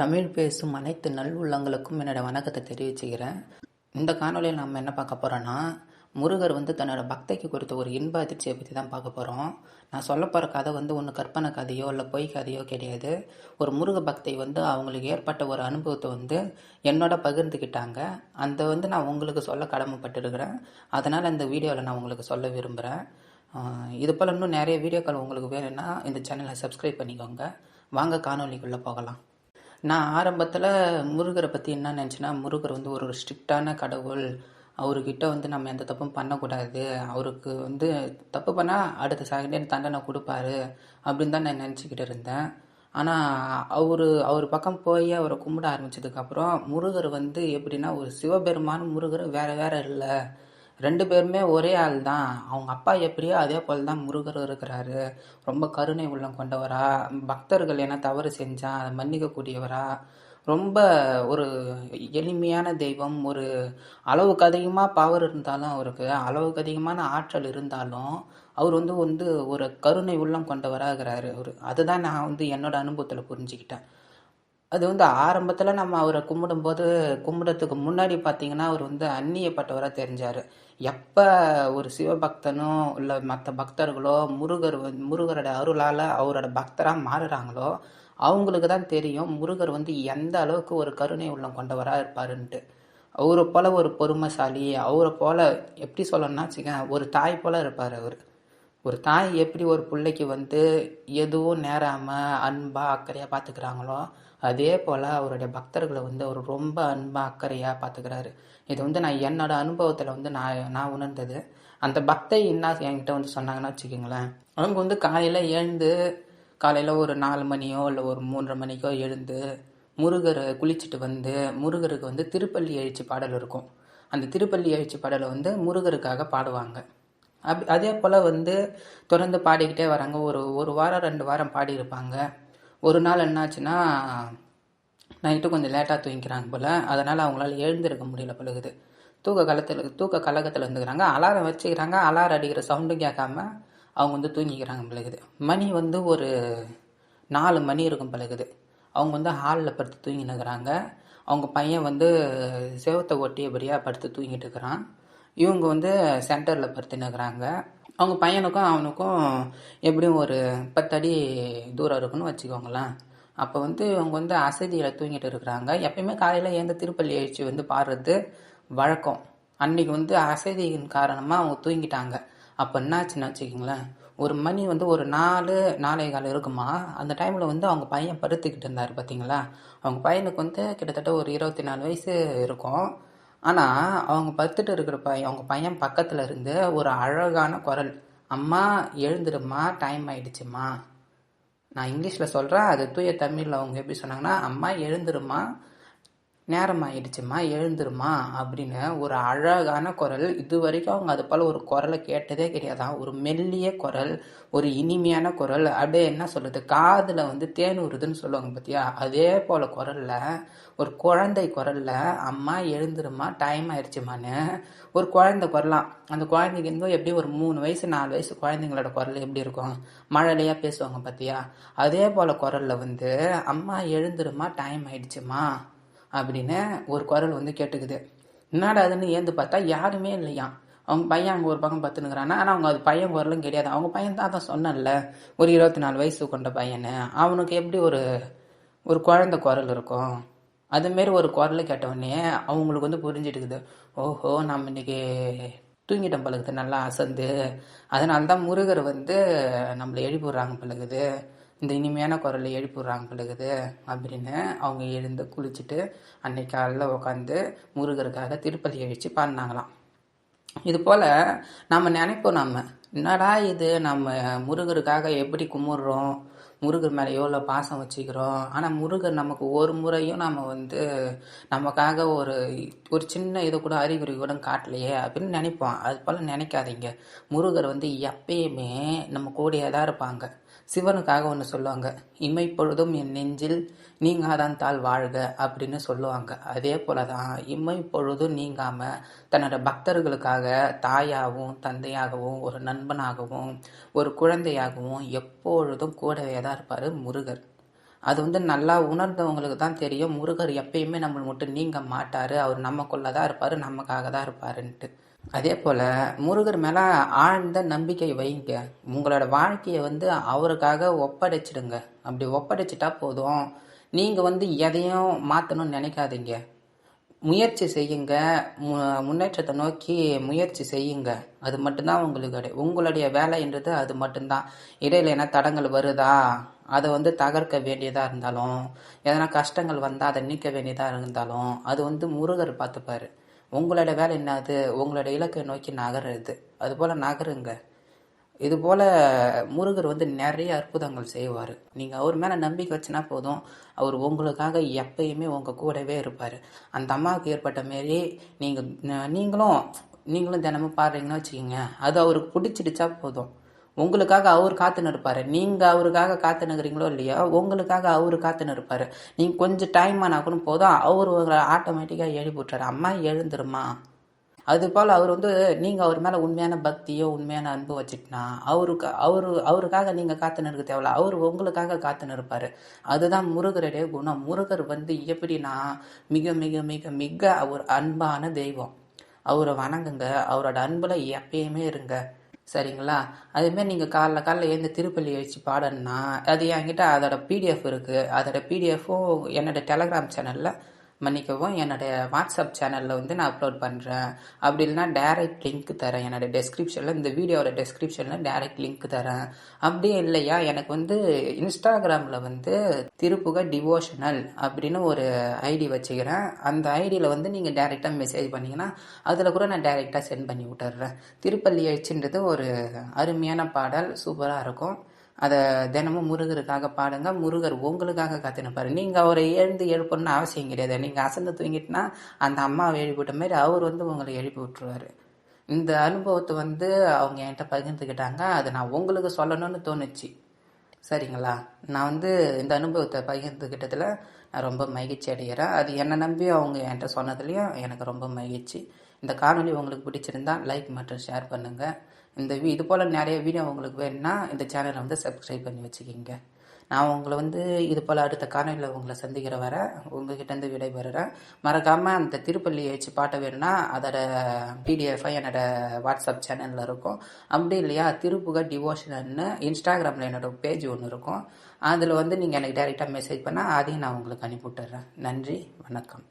தமிழ் பேசும் அனைத்து நல் உள்ளங்களுக்கும் என்னோட வணக்கத்தை தெரிவிச்சுக்கிறேன். இந்த காணொலியில் நம்ம என்ன பார்க்க போகிறோன்னா முருகர் வந்து தன்னோட பக்தைக்கு கொடுத்த ஒரு இன்ப அதிர்ச்சியை பற்றி தான் பார்க்க போகிறோம் நான் சொல்ல போகிற கதை வந்து ஒன்று கற்பனை கதையோ இல்லை பொய் கதையோ கிடையாது. ஒரு முருக பக்தை வந்து அவங்களுக்கு ஏற்பட்ட ஒரு அனுபவத்தை வந்து என்னோட பகிர்ந்துக்கிட்டாங்க அந்த வந்து நான் உங்களுக்கு சொல்ல கடமைப்பட்டிருக்கிறேன். அதனால் இந்த வீடியோவில் நான் உங்களுக்கு சொல்ல விரும்புகிறேன் இது போல் இன்னும் நிறைய வீடியோக்கள் உங்களுக்கு வேணும்னா இந்த சேனலை சப்ஸ்கிரைப் பண்ணிக்கோங்க. வாங்க காணொலிக்குள்ளே போகலாம். நான் ஆரம்பத்தில் முருகரை பற்றி என்ன நினச்சேன்னா முருகர் வந்து ஒரு ஸ்ட்ரிக்டான கடவுள். அவர்கிட்ட வந்து நம்ம எந்த தப்பும் பண்ணக்கூடாது. அவருக்கு வந்து தப்பு பண்ணால் அடுத்த செகண்டே தண்டனை கொடுப்பாரு அப்படின்னு தான் நான் நினச்சிக்கிட்டு இருந்தேன். ஆனால் அவர் அவர் பக்கம் போய் அவரை கும்பிட ஆரம்பித்ததுக்கப்புறம் முருகர் வந்து எப்படின்னா ஒரு சிவபெருமான் முருகர் வேறு வேறு இல்லை. ரெண்டு பேருமே ஒரே ஆள் தான். அவங்க அப்பா எப்படியோ அதே போல் தான் முருகர் இருக்கிறாரு. ரொம்ப கருணை உள்ளம் கொண்டவரா. பக்தர்கள் என்ன தவறு செஞ்சால் அதை மன்னிக்கக்கூடியவரா. ரொம்ப ஒரு எளிமையான தெய்வம். ஒரு அளவுக்கு அதிகமாக பவர் இருந்தாலும் அவருக்கு அளவுக்கு அதிகமான ஆற்றல் இருந்தாலும் அவர் வந்து வந்து ஒரு கருணை உள்ளம் கொண்டவராக அவர். அதுதான் நான் வந்து என்னோட அனுபவத்தில் புரிஞ்சுக்கிட்டேன். அது வந்து ஆரம்பத்தில் நம்ம அவரை கும்பிடும்போது கும்பிடத்துக்கு முன்னாடி பார்த்தீங்கன்னா அவர் வந்து அந்நியப்பட்டவராக தெரிஞ்சார். எப்போ ஒரு சிவபக்தனோ இல்லை மற்ற பக்தர்களோ முருகர் வந் முருகரோட அருளால் அவரோட பக்தராக மாறுறாங்களோ அவங்களுக்கு தான் தெரியும் முருகர் வந்து எந்த அளவுக்கு ஒரு கருணை உள்ளம் கொண்டவராக இருப்பாருன்ட்டு. அவரை போல ஒரு பொறுமைசாலி அவரை போல எப்படி சொல்லணும்னா வச்சுக்கேன் ஒரு தாய் போல இருப்பார் அவர். ஒரு தாய் எப்படி ஒரு பிள்ளைக்கு வந்து எதுவும் நேராமல் அன்பாக அக்கறையாக பார்த்துக்கிறாங்களோ அதே போல் அவருடைய பக்தர்களை வந்து அவர் ரொம்ப அன்பாக அக்கறையாக பார்த்துக்கிறாரு இது வந்து நான் என்னோடய அனுபவத்தில் வந்து நான் நான் உணர்ந்தது. அந்த பக்தை என்ன என்கிட்ட வந்து சொன்னாங்கன்னா வச்சுக்கோங்களேன். அவங்க வந்து காலையில் எழுந்து காலையில் ஒரு நாலு மணியோ இல்லை ஒரு மூன்றரை மணிக்கோ எழுந்து முருகரை குளிச்சுட்டு வந்து முருகருக்கு வந்து திருப்பள்ளி எழுச்சி பாடல் இருக்கும். அந்த திருப்பள்ளி எழுச்சி பாடலை வந்து முருகருக்காக பாடுவாங்க. அப் அதே போல் வந்து தொடர்ந்து பாடிக்கிட்டே வராங்க. ஒரு ஒரு வாரம் ரெண்டு வாரம் பாடியிருப்பாங்க. ஒரு நாள் என்னாச்சுன்னா நைட்டு கொஞ்சம் லேட்டாக தூங்கிக்கிறாங்க போல். அதனால் அவங்களால எழுந்திருக்க முடியல பழகுது தூக்க கலத்தில் தூக்க கலக்கத்தில் இருந்துக்கிறாங்க. அலாரம் வச்சுக்கிறாங்க. அலாரம் அடிக்கிற சவுண்டும் கேட்காம அவங்க வந்து தூங்கிக்கிறாங்க பழகுது மணி வந்து ஒரு நாலு மணி இருக்கும் பழகுது அவங்க வந்து ஹாலில் படுத்து தூங்கினுக்கிறாங்க. அவங்க பையன் வந்து செவத்தை ஒட்டியபடியாக படுத்து தூங்கிட்டு இருக்கிறான். இவங்க வந்து சென்டரில் படுத்துனுக்குறாங்க அவங்க பையனுக்கும் அவனுக்கும் எப்படியும் ஒரு பத்தடி தூரம் இருக்குன்னு வச்சுக்கோங்களேன். அப்போ வந்து அவங்க வந்து அசதியில் தூங்கிட்டு இருக்கிறாங்க. எப்பயுமே காலையில் ஏந்த திருப்பள்ளி எழுச்சி வந்து பாடுறது வழக்கம். அன்னைக்கு வந்து அசதியின் காரணமாக அவங்க தூங்கிட்டாங்க. அப்போ என்னாச்சுன்னு வச்சுக்கிங்களேன். ஒரு மணி வந்து ஒரு நாலு நாலே காலம் இருக்குமா? அந்த டைமில் வந்து அவங்க பையன் படுத்துக்கிட்டு இருந்தார் பார்த்தீங்களா அவங்க பையனுக்கு வந்து கிட்டத்தட்ட ஒரு இருபத்தி நாலு வயசு இருக்கும். ஆனால் அவங்க படுத்துட்டு இருக்கிற பையன் அவங்க பையன் பக்கத்தில் இருந்து ஒரு அழகான குரல் அம்மா எழுந்துருமா டைம் ஆயிடுச்சுமா நான் இங்கிலீஷில் சொல்கிறேன் அது தூய தமிழில் அவங்க எப்படி சொன்னாங்கன்னா அம்மா எழுந்துருமா நேரம் ஆயிடுச்சுமா எழுந்துருமா அப்படின்னு ஒரு அழகான குரல். இது வரைக்கும் அவங்க அது போல் ஒரு குரலை கேட்டதே கிடையாதான் ஒரு மெல்லிய குரல் ஒரு இனிமையான குரல். அப்படியே என்ன சொல்கிறது காதில் வந்து தேன் உருதுன்னு சொல்லுவாங்க பார்த்தியா அதே போல் குரலில் ஒரு குழந்தை குரலில் அம்மா எழுந்துருமா டைம் ஆயிடுச்சுமான்னு ஒரு குழந்தை குரலாம். அந்த குழந்தைக்கு இருந்தோ எப்படி ஒரு மூணு வயசு நாலு வயசு குழந்தைங்களோட குரல் எப்படி இருக்கும்? மழலையாக பேசுவாங்க பார்த்தியா அதே போல் குரலில் வந்து அம்மா எழுந்துருமா டைம் ஆயிடுச்சுமா அப்படின்னு ஒரு குரல் வந்து கேட்டுக்குது. என்னடா அதுன்னு ஏந்து பார்த்தா யாருமே இல்லையாம். அவங்க பையன் அங்கே ஒரு பக்கம் பார்த்துனுக்குறானா ஆனால் அவங்க அது பையன் குரலும் கிடையாது. அவங்க பையன் தான் அதான் சொன்னேன்ல. ஒரு இருபத்தி நாலு வயசு கொண்ட பையனு. அவனுக்கு எப்படி ஒரு ஒரு குழந்த குரல் இருக்கும்? அதுமாரி ஒரு குரல் கேட்டவுடனே அவங்களுக்கு வந்து புரிஞ்சிட்டுக்குது. ஓஹோ நம்ம இன்னைக்கு தூங்கிட்டோம் பழகுது. நல்லா அசந்து. அதனால தான் முருகர் வந்து நம்மளை எழுப்பி விடுறாங்க பழகுது. இந்த இனிமையான குரலை எழுப்பி விடுறாங்க அப்படின்னு அவங்க எழுந்து குளிச்சுட்டு அன்னைக்கு காலையில் உட்காந்து முருகருக்காக திருப்பதி எழுச்சி பாடினாங்களாம். இது போல் நம்ம நினைப்போம் நம்ம என்னடா இது? நம்ம முருகருக்காக எப்படி கும்பிட்றோம்? முருகர் மேலே எவ்வளோ பாசம் வச்சுக்கிறோம்? ஆனால் முருகர் நமக்கு ஒரு முறையும் நம்ம வந்து நமக்காக ஒரு ஒரு சின்ன இதை கூட அறிகுறி கூட காட்டலையே அப்படின்னு நினைப்போம். அது போல் நினைக்காதீங்க. முருகர் வந்து எப்பயுமே நம்ம கூடயே தான் இருப்பாங்க. சிவனுக்காக ஒன்று சொல்லுவாங்க. இமைப்பொழுதும் என் நெஞ்சில் நீங்காதான் தாள் வாழ்க அப்படின்னு சொல்லுவாங்க. அதே போல தான் இம்மை பொழுதும் நீங்காமல் தன்னோட பக்தர்களுக்காக தாயாகவும் தந்தையாகவும் ஒரு நண்பனாகவும் ஒரு குழந்தையாகவும் எப்பொழுதும் கூடவே தான் இருப்பார் முருகர். அது வந்து நல்லா உணர்ந்தவங்களுக்கு தான் தெரியும். முருகர் எப்பயுமே நம்மளை மட்டும் நீங்க மாட்டார். அவர் நமக்குள்ளே தான் இருப்பார். நமக்காக தான் இருப்பாருன்ட்டு. அதே போல் முருகர் மேலே ஆழ்ந்த நம்பிக்கை வைங்க. உங்களோட வாழ்க்கையை வந்து அவருக்காக ஒப்படைச்சிடுங்க. அப்படி ஒப்படைச்சிட்டா போதும். நீங்கள் வந்து எதையும் மாற்றணும்னு நினைக்காதீங்க. முயற்சி செய்யுங்க. மு- முன்னேற்றத்தை நோக்கி முயற்சி செய்யுங்க. அது மட்டும்தான் உங்களுக்கு உங்களுடைய வேலைன்றது அது மட்டும்தான். இடையில என்ன தடங்கள் வருதா? அதை வந்து தகர்க்க வேண்டியதாக இருந்தாலும் எதனா கஷ்டங்கள் வந்தால் அதை நீக்க வேண்டியதாக இருந்தாலும் அது வந்து முருகர் பார்த்துப்பாரு. உங்களோட வேலை என்னது? உங்களோட இலக்கை நோக்கி நகருது அதுபோல் நகருங்க. இதுபோல் முருகர் வந்து நிறைய அற்புதங்கள் செய்வார். நீங்கள் அவர் மேலே நம்பிக்கை வச்சுனா போதும். அவர் உங்களுக்காக எப்பயுமே உங்கள் கூடவே இருப்பார். அந்த அம்மாவுக்கு ஏற்பட்ட மாரி நீங்கள் நீங்களும் நீங்களும் தினமும் பாடுறீங்கன்னு வச்சுக்கோங்க. அது அவருக்கு பிடிச்சிடுச்சா போதும். உங்களுக்காக அவர் காத்துன்னு இருப்பார் நீங்கள் அவருக்காக காத்துன்னு இருக்கிறீங்களோ இல்லையோ உங்களுக்காக அவர் காத்துன்னு இருப்பார் நீங்கள் கொஞ்சம் டைம் ஆனா கூட போதும். அவர் உங்களை ஆட்டோமேட்டிக்காக எழுப்பி விட்டுறாரு அம்மா எழுந்துருமா? அது போல் அவர் வந்து நீங்கள் அவர் மேலே உண்மையான பக்தியோ உண்மையான அன்பு வச்சுட்டுனா அவருக்கு அவரு அவருக்காக நீங்கள் காத்துன்னு இருக்க தேவையில்ல. அவர் உங்களுக்காக காத்துன்னு இருப்பார் அதுதான் முருகருடைய குணம். முருகர் வந்து எப்படின்னா மிக மிக மிக மிக அவர் அன்பான தெய்வம். அவரை வணங்குங்க. அவரோட அன்பில் எப்பயுமே இருங்க. சரிங்களா? அதேமாரி நீங்கள் காலைல காலைல எழுந்து திருப்பள்ளி எழுச்சி பாடணும்னா அது என்கிட்ட அதோட பிடிஎஃப் இருக்குது அதோட பிடிஎஃப்பும் என்னோட டெலகிராம் சேனலில் மன்னிக்கவும் என்னுடைய வாட்ஸ்அப் சேனலில் வந்து நான் அப்லோட் பண்ணுறேன் அப்படி இல்லைன்னா டேரெக்ட் லிங்க் தரேன். என்னோடய டெஸ்கிரிப்ஷனில் இந்த வீடியோவோட டெஸ்கிரிப்ஷனில் டேரெக்ட் லிங்க் தரேன். அப்படியே இல்லையா எனக்கு வந்து இன்ஸ்டாகிராமில் வந்து திருப்புக டிவோஷனல் அப்படின்னு ஒரு ஐடி வச்சுக்கிறேன். அந்த ஐடியில் வந்து நீங்கள் டேரெக்டாக மெசேஜ் பண்ணிங்கன்னா அதில் கூட நான் டேரெக்டாக சென்ட் பண்ணி விட்டுறேன். திருப்பள்ளி எழுச்சின்றது ஒரு அருமையான பாடல் சூப்பராக இருக்கும். அதை தினமும் முருகருக்காக பாடுங்க. முருகர் உங்களுக்காக காத்துனுப்பாரு நீங்கள் அவரை எழுந்து எழுப்பணும்னு அவசியம் கிடையாது. நீங்கள் அசந்து தூங்கிட்டுனா அந்த அம்மாவை எழுப்பிவிட்ட மாதிரி அவர் வந்து உங்களை எழுப்பி விட்டுருவாரு. இந்த அனுபவத்தை வந்து அவங்க என்கிட்ட பகிர்ந்துக்கிட்டாங்க. அதை நான் உங்களுக்கு சொல்லணும்னு தோணுச்சு. சரிங்களா? நான் வந்து இந்த அனுபவத்தை பகிர்ந்துக்கிட்டதில் நான் ரொம்ப மகிழ்ச்சி அடைகிறேன். அது என்னை நம்பி அவங்க என்கிட்ட சொன்னதுலேயும் எனக்கு ரொம்ப மகிழ்ச்சி. இந்த காணொலி உங்களுக்கு பிடிச்சிருந்தா லைக் மற்றும் ஷேர் பண்ணுங்கள் இந்த வீ இது போல் நிறைய வீடியோ உங்களுக்கு வேணும்னா இந்த சேனலை வந்து சப்ஸ்கிரைப் பண்ணி வச்சுக்கிங்க. நான் உங்களை வந்து இது போல் அடுத்த காணொலியில் உங்களை சந்திக்கிற வர உங்ககிட்டேருந்து விடைபெறுறேன். மறக்காமல் அந்த திருப்பள்ளி வச்சு பாட்ட வேணும்னா அதோட பிடிஎஃபை என்னோட வாட்ஸ்அப் சேனலில் இருக்கும். அப்படி இல்லையா திருப்புக டிவோஷனல்னு இன்ஸ்டாகிராமில் என்னோட பேஜ் ஒன்று இருக்கும். அதில் வந்து நீங்கள் எனக்கு டைரெக்டாக மெசேஜ் பண்ணால் அதையும் நான் உங்களுக்கு அனுப்பி விட்டுறேன் நன்றி வணக்கம்.